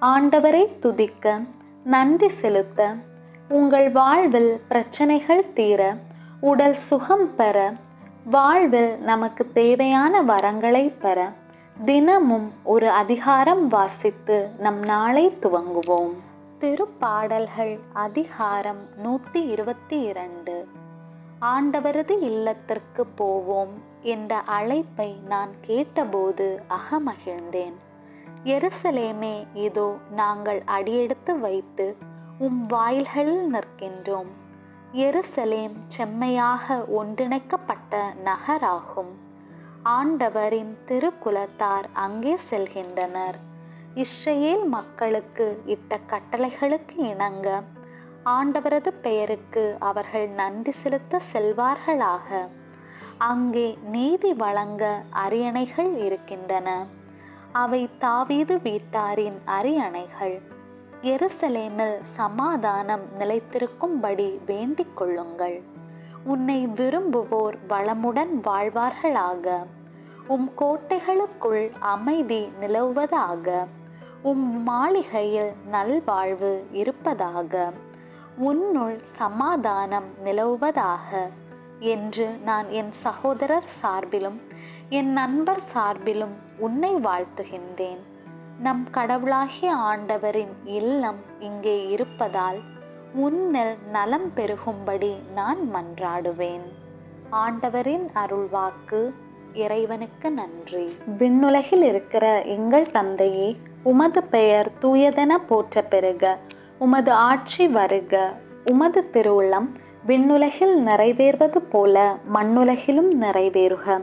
ஆண்டவரை துதிக்க நன்றி செலுத்த உங்கள் வாழ்வில் பிரச்சனைகள் தீர உடல் சுகம் பெற வாழ்வில் நமக்கு தேவையான வரங்களை பெற தினமும் ஒரு அதிகாரம் வாசித்து நம் நாளை துவங்குவோம். திருப்பாடல்கள் அதிகாரம் நூற்றி இருபத்தி இரண்டு. ஆண்டவரது இல்லத்திற்கு போவோம் என்ற அழைப்பை நான் கேட்டபோது அகமகிழ்ந்தேன். எருசலேமே இதோ நாங்கள் அடியெடுத்து வைத்து உம் வாயில்களில் நிற்கின்றோம். எருசலேம் செம்மையாக ஒன்றிணைக்கப்பட்ட நகராகும். ஆண்டவரின் திருக்குலத்தார் அங்கே செல்கின்றனர். இஸ்ரேல் மக்களுக்கு இட்ட கட்டளைகளுக்கு இணங்க ஆண்டவரது பெயருக்கு அவர்கள் நன்றி செலுத்த செல்வார்களாக. அங்கே நீதி வழங்க அரியணைகள் இருக்கின்றன. அவை தாவீது வீட்டாரின் அரியணைகள். எருசலேமில் சமாதானம் நிலைத்திருக்கும்படி வேண்டிக் கொள்ளுங்கள். உன்னை விரும்புவோர் வளமுடன் வாழ்வார்களாக. உம் கோட்டைகளுக்குள் அமைதி நிலவுவதாக. உம் மாளிகையில் நல்வாழ்வு இருப்பதாக. உன்னுள் சமாதானம் நிலவுவதாக. என்று நான் என் சகோதரர் சார்பிலும் என் நண்பர் சார்பிலும் உன்னை வாழ்த்துகின்றேன். நம் கடவுளாகிய ஆண்டவரின் இல்லம் இங்கே இருப்பதால் உன்னில் நலம் பெருகும்படி நான் மன்றாடுவேன். ஆண்டவரின் அருள்வாக்கு இறைவனுக்கு நன்றி. விண்ணுலகில் இருக்கிற எங்கள் தந்தையே உமது பெயர் தூயதென போற்ற பெருக. உமது ஆட்சி வருக. உமது திருவுள்ளம் விண்ணுலகில் நிறைவேறுவது போல மண்ணுலகிலும் நிறைவேறுக.